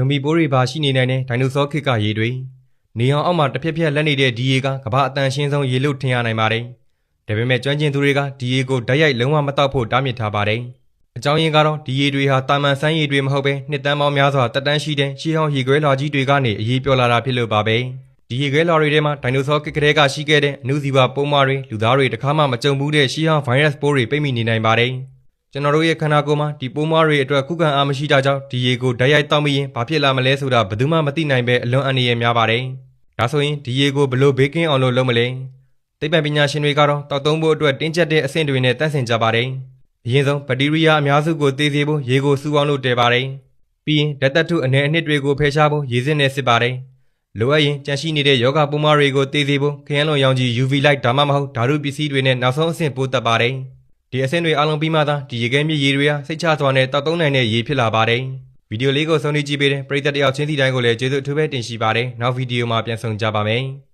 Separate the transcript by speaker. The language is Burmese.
Speaker 1: ဇွန်ဘီပိုးတွေပါရှိနေနိုင်တဲ့ဒိုင်နိုဆောခေတ်ကရေတွေနေအောင်အောက်မှာတစ်ဖြက်ဖြက်လက်နေတဲ့ဒီရေကကမ္ဘာအတန်ရှင်းဆုံးရေလို့ထင်ရနိုင်ပါတယ်။ဒါပေမဲ့ကျွမ်းကျင်သူတွေကဒီရေကိုဓာတ်ရိုက်လုံးဝမတောက်ဖို့တားမြစ်ထားပါတယ်။အကြောင်းရင်းကတော့ဒီရေတွေဟာတာမန်ဆန်းရေတွေမဟုတ်ဘဲနှစ်တန်းပေါင်းများစွာတက်တန်းရှိတဲ့ရှေးဟောင်းရေခွဲလာကြီးတွေကနေအရေးပြောလာတာဖြစ်လို့ပါပဲ။ဒီရေခွဲလာတွေထဲမှာဒိုင်နိုဆောခေတ်ကလေးကရှိခဲ့တဲ့အနုဇီဝပိုးမွားတွေလူသားတွေတခါမှမကြုံဘူးတဲ့ရှေးဟောင်းဗိုင်းရပ်စ်ပိုးတွေပိတ်မိနေနိုင်ပါတယ်။ ကျွန်တော်တို့ရဲ့ခန္ဓာကိုယ်မှာဒီပိုးမွားတွေအတွက်ခုခံအားမရှိတာကြောင့်ဒီရေကိုဓာတ်ရိုက်တောက်မိရင်ဘာဖြစ်လာမလဲဆိုတာဘယ်သူမှမသိနိုင်ပဲအလွန်အန္တရာယ်များပါတယ်။ဒါဆိုရင်ဒီရေကိုဘယ်လို့ဘေးကင်းအောင်လို့လုပ်မလဲ။သိပ္ပံပညာရှင်တွေကတော့တောက်သုံးဖို့အတွက်တင်းကျပ်တဲ့အဆင့်တွေနဲ့တန့်စင်ကြပါတယ်။အရင်ဆုံးဘက်တီးရီးယားအများစုကိုသေစေဖို့ရေကိုစူအောင်လို့တည်ပါတယ်။ပြီးရင်ဓာတ်သတ္ထုအနေအနှစ်တွေကိုဖယ်ရှားဖို့ရေစစ်နဲ့စစ်ပါတယ်။လိုအပ်ရင်ကြန့်ရှိနေတဲ့ယောဂပိုးမွားတွေကိုသေစေဖို့ခရမ်းလွန်ရောင်ခြည် UV light ဒါမှမဟုတ်ဓာတုပစ္စည်းတွေနဲ့နောက်ဆုံးအဆင့်ပိုးတက်ပါတယ်။ ဒီအဆင့်တွေအားလုံးပြီးမှသာဒီရေခဲမြစ်ရေတွေဟာစိတ်ချစွာနဲ့တောက်သုံးနိုင်တဲ့ရေဖြစ်လာပါတယ်။ဗီဒီယိုလေးကိုဆုံးဖြတ်ကြည့်ပေးတဲ့ပရိသတ်တယောက်ချင်းစီတိုင်းကိုလည်းကျေးဇူးအထူးပဲတင်ရှိပါတယ်။နောက်ဗီဒီယိုမှာပြန်ဆောင်ကြပါမယ်။